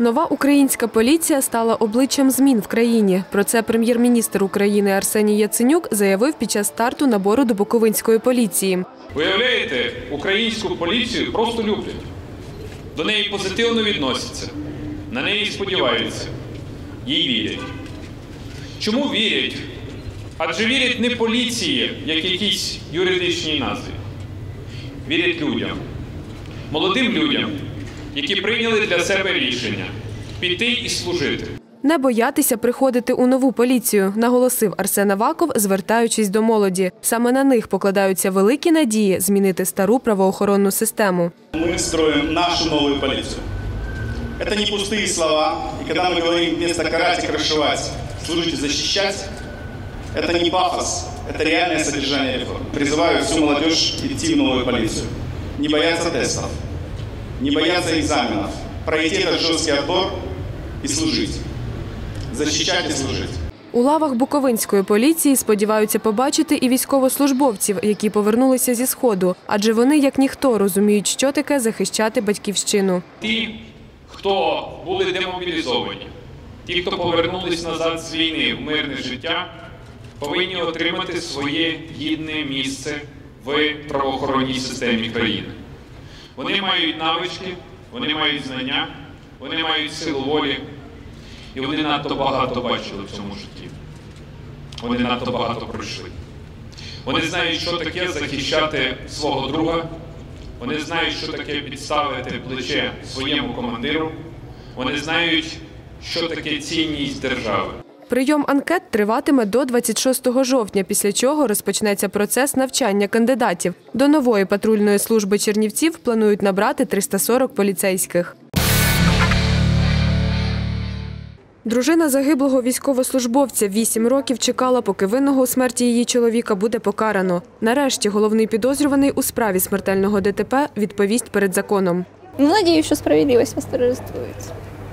Нова українська поліція стала обличчям змін в країні. Про це прем'єр-міністр України Арсеній Яценюк заявив під час старту набору до Буковинської поліції. Виявляєте, українську поліцію просто люблять. До неї позитивно відносяться, на неї сподіваються, їй вірять. Чому вірять? Адже вірять не поліції, як якійсь юридичній назві. Вірять людям, молодим людям, які прийняли для себе рішення піти і служити. Не боятися приходити у нову поліцію, наголосив Арсен Аваков, звертаючись до молоді. Саме на них покладаються великі надії змінити стару правоохоронну систему. Мы строим нашу новую полицию. Это не пустые слова. И когда мы говорим вместо карать и крышевать, служить и защищать, это не пафос, это реальное содержание реформ. Призываю всю молодежь идти в новую полицию. Не бояться тестов, не бояться экзаменов, пройти этот жесткий отбор и служить. Защищать и служить. У лавах Буковинської поліції сподіваються побачити і військовослужбовців, які повернулися зі сходу, адже вони, як ніхто, розуміють, що таке захищати батьківщину. Ті, хто були демобілізовані, ті, хто повернулись назад з війни в мирне життя, повинні отримати своє гідне місце в правоохоронній системі країни. Вони мають навички, вони мають знання, вони мають силу волі, і вони надто багато бачили в цьому житті. Вони надто багато пройшли. Вони знають, що таке захищати свого друга. Вони знають, що таке підставити плече своєму командиру. Вони знають, що таке цінність держави. Прийом анкет триватиме до 26 жовтня, після чого розпочнеться процес навчання кандидатів. До нової патрульної служби Чернівців планують набрати 340 поліцейських. Дружина загиблого військовослужбовця 8 років чекала, поки винного у смерті її чоловіка буде покарано. Нарешті головний підозрюваний у справі смертельного ДТП відповість перед законом. Надеюсь, что справедливость восторжествует.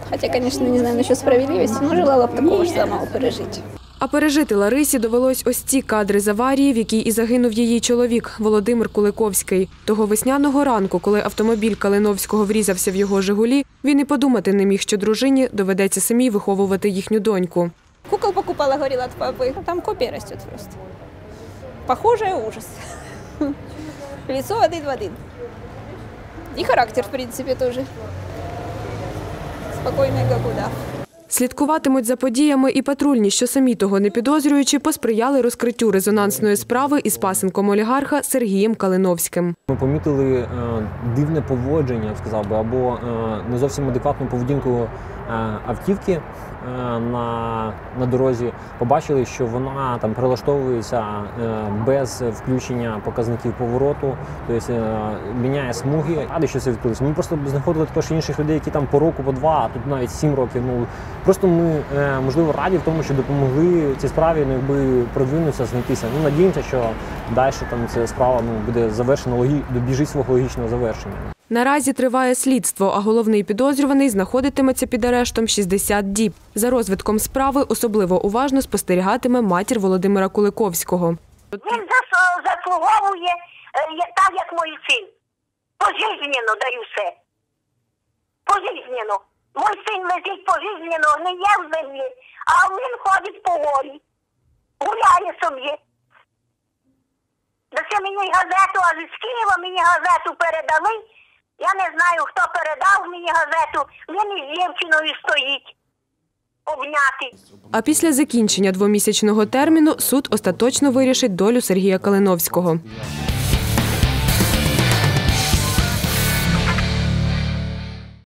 Хотя, конечно, не знаю насчет справедливости, но желала бы такого же самого пережить. А пережити Ларисі довелось ось ці кадри з аварії, в якій і загинув її чоловік Володимир Куликовський. Того весняного ранку, коли автомобіль Калиновського врізався в його Жигулі, він і подумати не міг, що дружині доведеться самій виховувати їхню доньку. Кукол покупала, говорила от папы. А Там копия растет просто. Похожая ужас. Лицо один в один. И характер, в принципе, тоже. Спокойный, как удав. Слідкуватимуть за подіями і патрульні, що самі того не підозрюючи, посприяли розкриттю резонансної справи із пасенком олігарха Сергієм Калиновським. Ми помітили е, дивне поводження, сказав би, або е, не зовсім адекватну поведінку е, автівки на, на дорозі. Побачили, що вона там прилаштовується без включення показників повороту, тобто міняє смуги. Ради, що це відкрилося. Ми просто знаходили також інших людей, які там по року, по два, а тут навіть сім років. Ну просто ми е, можливо раді в тому, що допомогли цій справі ну, якби продвинутися, знайтися. Ну надіємося, що далі там ця справа ну буде завершена логі... добіжить свого логічного завершення. Наразі триває слідство, а головний підозрюваний знаходитиметься під арештом 60 діб. За розвитком справи особливо уважно спостерігатиме матір Володимира Куликовського. Він зас- заслуговує е, так, як мій син. Пожизненно даю все. Пожизненно. Мій син лежить пожизненно, гниє в землі, а він ходить по горі. Гуляє собі. Це мені газету, аж з Києва мені газету передали. Я не знаю, хто передав мені газету. Він із дівчиною стоїть. Обнятий. А після закінчення двомісячного терміну суд остаточно вирішить долю Сергія Калиновського.